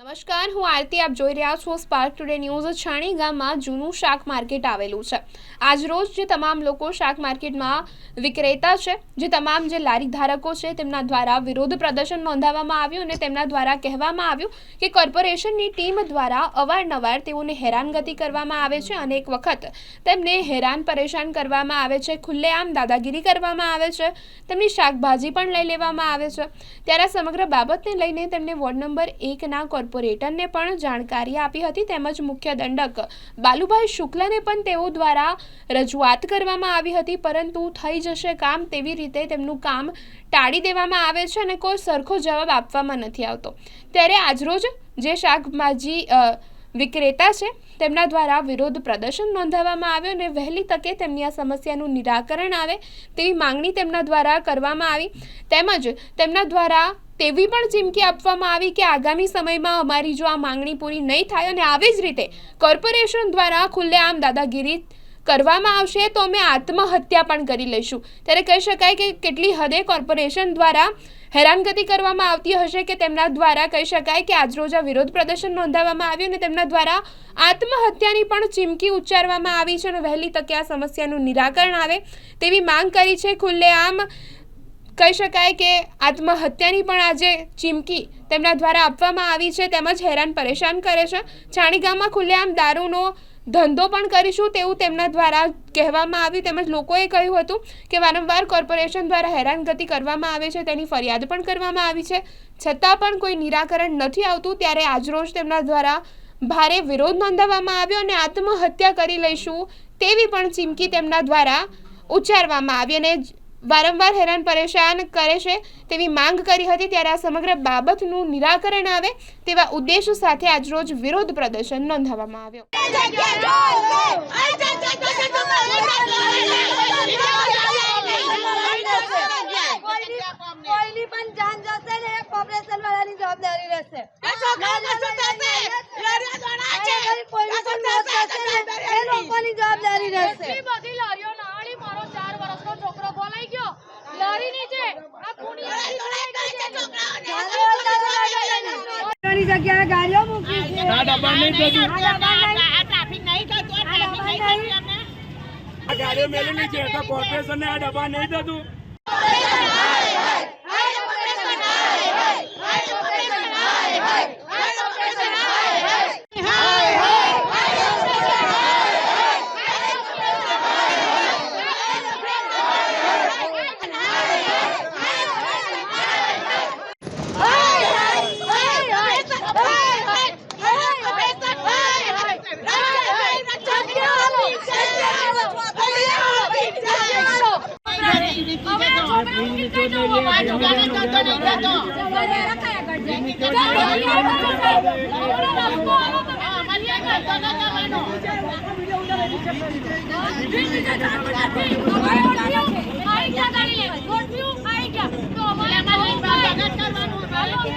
નમસ્કાર, હું આરતી. આપ જોઈ રહ્યા છો સ્પાર્ક ટુડે ન્યૂઝ છાણી ગામમાં જૂનું શાક માર્કેટ આવેલું છે. આજરોજ જે તમામ લોકો શાક માર્કેટમાં વિક્રેતા છે, જે તમામ જે લારી ધારકો છે, તેમના દ્વારા વિરોધ પ્રદર્શન નોંધાવવામાં આવ્યું અને તેમના દ્વારા કહેવામાં આવ્યું કે કોર્પોરેશનની ટીમ દ્વારા અવારનવાર તેઓને હેરાનગતિ કરવામાં આવે છે. અને એક વખત તેમને હેરાન પરેશાન કરવામાં આવે છે, ખુલ્લેઆમ દાદાગીરી કરવામાં આવે છે, તેમની શાકભાજી પણ લઈ લેવામાં આવે છે. ત્યારે સમગ્ર બાબતને લઈને તેમને વોર્ડ નંબર એકના કોર્પોરેટરને પણ જાણકારી આપી હતી તેમજ મુખ્ય દંડક બાલુભાઈ શુક્લને પણ તેઓ દ્વારા રજૂઆત કરવામાં આવી હતી, પરંતુ થઈ જશે કામ તેવી રીતે તેમનું કામ ટાળી દેવામાં આવે છે અને કોઈ સરખો જવાબ આપવામાં નથી આવતો. ત્યારે આજરોજ જે શાકભાજી વિક્રેતા છે. તેમના દ્વારા વિરોધ પ્રદર્શન નોંધાવવામાં આવ્યો અને વહેલી તકે તેમની આ સમસ્યાનું નિરાકરણ આવે તેવી માંગણી તેમના દ્વારા કરવામાં આવી. તેમજ તેમના દ્વારા તેવી પણ ચીમકી આપવામાં આવી કે આગામી સમયમાં અમારી જો આ માંગણી પૂરી નહીં થાય અને આવી જ રીતે કોર્પોરેશન દ્વારા ખુલ્લેઆમ દાદાગીરી કરવામાં આવશે તો અમે આત્મહત્યા પણ કરી લઈશું. ત્યારે કહી શકાય કે કેટલી હદે કોર્પોરેશન દ્વારા હેરાનગતિ કરવામાં આવતી હશે કે તેમના દ્વારા કહી શકાય કે આજરોજ આ વિરોધ પ્રદર્શન નોંધાવવામાં આવ્યું અને તેમના દ્વારા આત્મહત્યાની પણ ચીમકી ઉચ્ચારવામાં આવી છે અને વહેલી તકે આ સમસ્યાનું નિરાકરણ આવે તેવી માંગ કરી છે ખુલ્લેઆમ કહી શકાય કે આત્મહત્યાની પણ આજે ચીમકી તેમના દ્વારા આપવામાં આવી છે, તેમજ હેરાન પરેશાન કરે છે. છાણીગામમાં ખુલ્લેઆમ દારૂનો ધંધો પણ કરીશું તેવું તેમના દ્વારા કહેવામાં આવ્યું. તેમજ લોકોએ કહ્યું હતું કે વારંવાર કોર્પોરેશન દ્વારા હેરાનગતિ કરવામાં આવે છે, તેની ફરિયાદ પણ કરવામાં આવી છે. છતાં પણ કોઈ નિરાકરણ નથી આવતું, ત્યારે આજરોજ તેમના દ્વારા ભારે વિરોધ નોંધાવવામાં આવ્યો અને આત્મહત્યા કરી લઈશું તેવી પણ ચીમકી તેમના દ્વારા ઉચ્ચારવામાં આવી. અને વારંવાર હેરાન પરેશાન કરે છે તેવી માંગ કરી હતી ત્યારે આ સમગ્ર બાબતનું નિરાકરણ આવે તેવા ઉદ્દેશ સાથે આજરોજ વિરોધ પ્રદર્શન નોંધાવવામાં આવ્યો કોઈની પણ જાન જશે ને એ કોર્પોરેશન વાળાની જવાબદારી રહેશે અરે કોઈની પણ મોત થશે ને એ લોકોની જવાબદારી રહેશે એટલી બધી લારીઓ નાળી મારો ચાર વર્ષનો છોકરો બોલાઈ ગયો લારી નીચે આ કુણિયારી બોલાઈ ગઈ છે. ની જગ્યાએ ગાડીઓ મૂકી છે આ ડબ્બા નહીં થતું આ ડબ્બા નહીં. આ ટ્રાફિક નહીં થતું આ ટ્રાફિક નહીં નહીં. થતું આપણે આ ગાડીઓ મેલેલી છે તો કોર્પોરેશન ને આ ડબ્બા નહીં થતું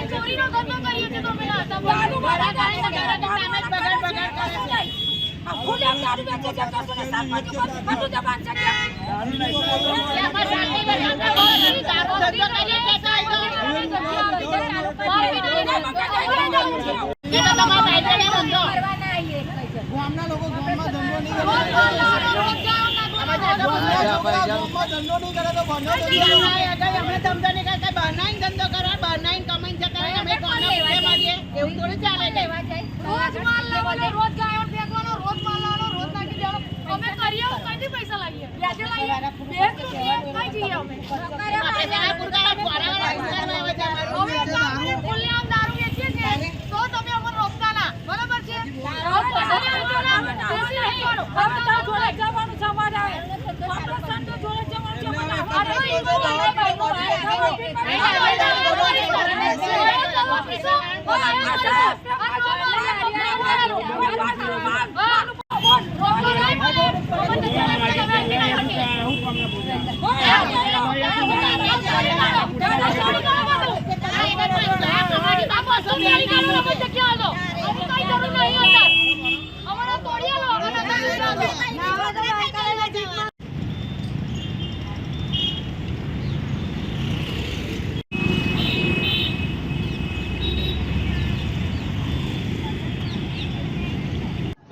ચોરીનો ધંધો કરીએ છીએ તો અમે તમારું ભાડા ગાડી બગાડ બગાડ બગાડ કરે છે એમાં શાંતિ બધા આપણે ગામના ધંધો નહીં કરે રોજ બોલવાનો, રોજ ગામના ગામના છોકરા ગામમાં ધંધો નહીં કરે તો બહારનો ધંધો કરે. રોજ માલ લેવાનો, રોજ ગાયો ફેંકવાનો, રોજ માલ લાવવાનો, રોજ નાખી દેવાનો. અમે કરીએ એવું કઈથી પૈસા લાવીએ? વ્યાજે લાવીએ? બે જ કઈ જઈએ અમે? હવે ગામમાં ખુલ્લેઆમ દારૂ વેચીએ છીએ, તો તમે અમને રોકતા ના. બરાબર છે? હવે પૈસાની આવજો ના, બેસી રહેવાનું. હવે તારા જોડે જવાનું છે અમારે હવે. સંતો જોડે જવાનું છે અમારે. અરે ઈ તો વાંધો નહીં. અહીં આગળ અમારી સરહદ છે. હવે ઓફિસો, હવે આ કરો. આ કરો, હા. રોકો નહીં પડે. અમે તો ચલાવી ચલાવી નહીં શકીએ. હું તમને બોલું હો, આ બસો ગાડી કાઢો, અમે જગ્યા આલો. અમે કઈ જરૂર નહીં હતા. અમારા તોડી આલો, અમે નતા ગુજરાતો. નાવા તો વાંકાનેલા જીપમાં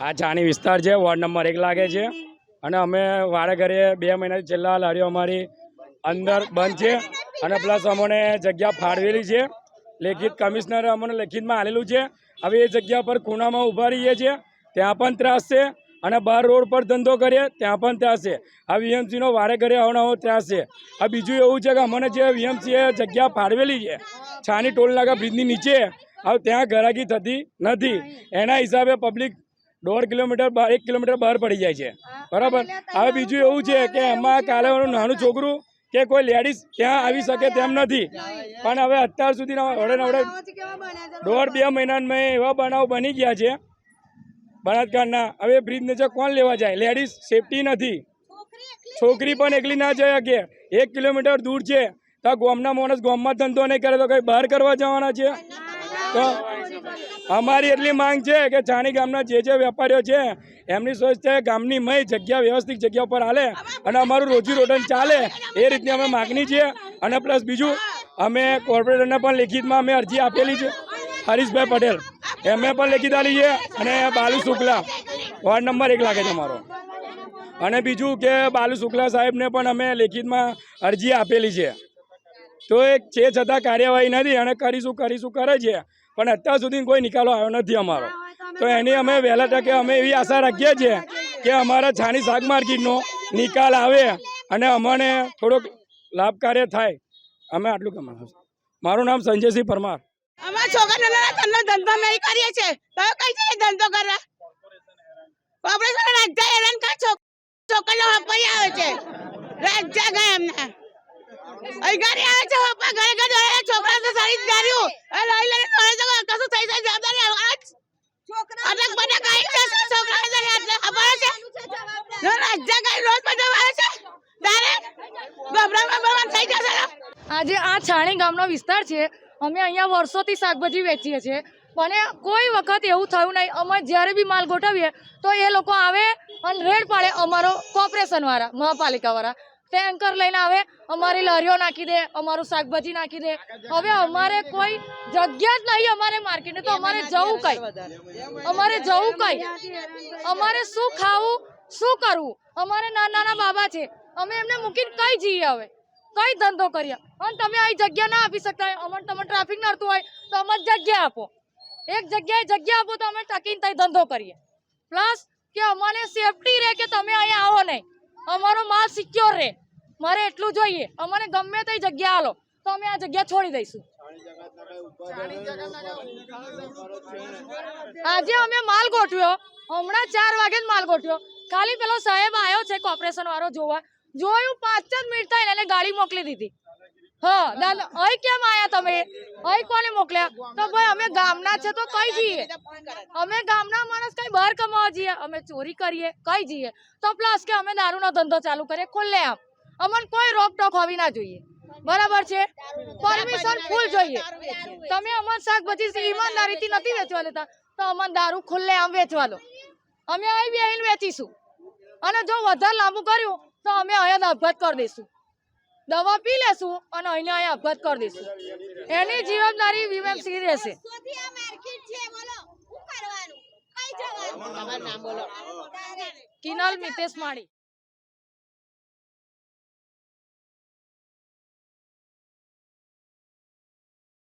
આ ચાણી વિસ્તાર છે, વોર્ડ નંબર એક લાગે છે. અને અમે વારે ઘરે બે મહિનાથી છેલ્લા લારીઓ અમારી અંદર બંધ છે. અને પ્લસ અમને જગ્યા ફાળવેલી છે. લેખિત કમિશનરે અમને લેખિતમાં આલેલું છે. હવે એ જગ્યા પર ખૂણામાં ઊભા રહીએ છીએ. ત્યાં પણ ત્રાસ છે અને બહાર રોડ પર ધંધો કરીએ ત્યાં પણ ત્રાસ છે. આ વીએમસીનો વારે ઘરે આવવાનો ત્રાસ છે. આ બીજું એવું છે કે અમને જે વીએમસીએ જગ્યા ફાળવેલી છે, છાની ટોલનાકા બ્રિજની નીચે, હવે ત્યાં ગરાગી થતી નથી. એના હિસાબે પબ્લિક દોઢ કિલોમીટર બાર, એક કિલોમીટર બહાર પડી જાય છે. બરાબર? હવે બીજું એવું છે કે એમાં કાલે નાનું છોકરું કે કોઈ લેડીઝ ત્યાં આવી શકે તેમ નથી. પણ હવે અત્યાર સુધીના વડે નવડે દોઢ બે મહિનામાં એવા બનાવ બની ગયા છે. બળાત્કારના. હવે બ્રિજ નીચે કોણ લેવા જાય? લેડીઝ સેફટી નથી. છોકરી પણ એકલી ના જઈ શકે એક કિલોમીટર દૂર છે. તો ગામના માણસ ગામમાં ધંધો નહીં કરે તો કંઈ બહાર કરવા જવાના છે? તો અમારી એટલી માંગ છે કે જાણી ગામના જે જે વેપારીઓ છે એમની સોચ છે ગામની મય જગ્યા વ્યવસ્થિત જગ્યા પર હાલે. અને અમારું રોજી રોટન ચાલે, એ રીતની અમે માગણી છીએ. અને પ્લસ બીજું, અમે કોર્પોરેટરને પણ લેખિતમાં અમે અરજી આપેલી છે. હરીશભાઈ પટેલ, એમને પણ લેખિત આપી છે. અને બાલુ શુક્લા, વોર્ડ નંબર એક લાગે છે અમારો. અને બીજું કે બાલુ શુક્લા સાહેબને પણ અમે લેખિતમાં અરજી આપેલી છે. તો એક છે છતાં કાર્યવાહી નથી, અને કરીશું કરીશું કરે છે. પણ અત્યાર સુધી કોઈ નિકાલો આવ્યો નથી અમારો. તો એની અમે વહેલા તકે અમે એવી આશા રાખીએ છીએ કે અમારા છાણી શાક માર્કેટનો નિકાલ આવે અને અમને થોડોક લાભકાર્ય થાય. અમે આટલું કમાવું મારું નામ સંજયસિંહ પરમાર. અમારા છોકરા ધંધો નહીં કરીએ છે તો કઈ છે ધંધો કરવા? કોર્પોરેશન રાજ્ય એલન કા છોક છોકરીઓ હપાઈ આવે છે. રાજ્ય ગયા એમને. ઘરે આવે છે હપા ઘરે ઘરે છોકરા તો સારી જ ગાર્યું લઈ લઈને કશું થઈ જાય, જવાબદારી આજ અટક બટક આવી જશે છોકરા ઘરે એટલે ખબર છે? જો રાજ્ય ગઈ રોજ બધો આવે છે? તારે? ગભરા ગભરા થઈ જશે આજે આ છાણી ગામનો વિસ્તાર છે. અમે અહીંયા વર્ષોથી શાકભાજી વેચીએ છીએ. પણ કોઈ વખત એવું થયું નહીં. અમે જ્યારે બી માલ ગોઠવીએ તો એ લોકો આવે અને રેડ પાડે અમારો કોર્પોરેશનવાળા મહાપાલિકાવાળા. ટેન્કર લઈને આવે અમારી લારીઓ નાખી દે અમારું શાકભાજી નાખી દે. હવે અમારે કોઈ જગ્યા જ નહીં અમારે માર્કેટ તો અમારે જવું કઈ? અમારે જવું કઈ? અમારે શું ખાવું શું કરવું? અમારે નાના નાના બાબા છે. અમે એમને મૂકીને કઈ જઈએ હવે? કઈ ધંધો કરીએ? અને તમે અહીં જગ્યા ના આપી શકતા હોય. અમને તમે ટ્રાફિક નડતું હોય તો અમને જગ્યા આપો. એક જગ્યાએ જગ્યા આપો તો અમે ટકીને ત્યાં ધંધો કરીએ. પ્લસ કે અમારે સેફટી રહે કે તમે અહીંયા આવો નહીં. અમારો માલ સિક્યોર રહે. મારે એટલું જોઈએ. અમને ગમે તે જગ્યા આલો. તો અમે આ જગ્યા છોડી દઈશું. આજે અમે માલ ગોઠવ્યો. હમણાં ચાર વાગે જ માલ ગોઠવ્યો. ખાલી પેલો સાહેબ આવ્યો છે કોર્પોરેશન વાળો જોવા. જોયું, પાંચ જ મિનિટ થાય એને ગાડી મોકલી દીધી. હા અહીં કેમ આયા તમે? અહીં કોને મોકલ્યા? તો ભાઈ, અમે ગામના છે તો કઈ જઈએ? અમે ગામના માણસ કઈ બહાર કમાવા જઈએ? અમે ચોરી કરીએ, કઈ જઈએ? તો પ્લસ કે અમે દારૂનો ધંધો ચાલુ કરીએ ખુલ્લે આમ. અમને કોઈ રોકટોક હોવી ના જોઈએ. બરાબર છે? પરમિશન ફૂલ જોઈએ. તમે અમન શાકભાજી ઈમાનદારીથી નથી વેચવા દેતા તો અમન દારૂ ખુલ્લે આમ વેચવા દો. અમે અહીં બેહીને વેચીશું. અને જો વધારે લાંબુ કર્યું તો અમે અહીંયા આપઘાત કરી દઈશું. દવા પી લેશું અને અહીંયા અહીંયા આપઘાત કરી દઈશું. એની જવાબદારી વીએમસી રહેશે. સોથી આ માર્કેટ છે બોલો. શું કરવાનું? કઈ જવાનું? કિનલ મિતેશ માળી.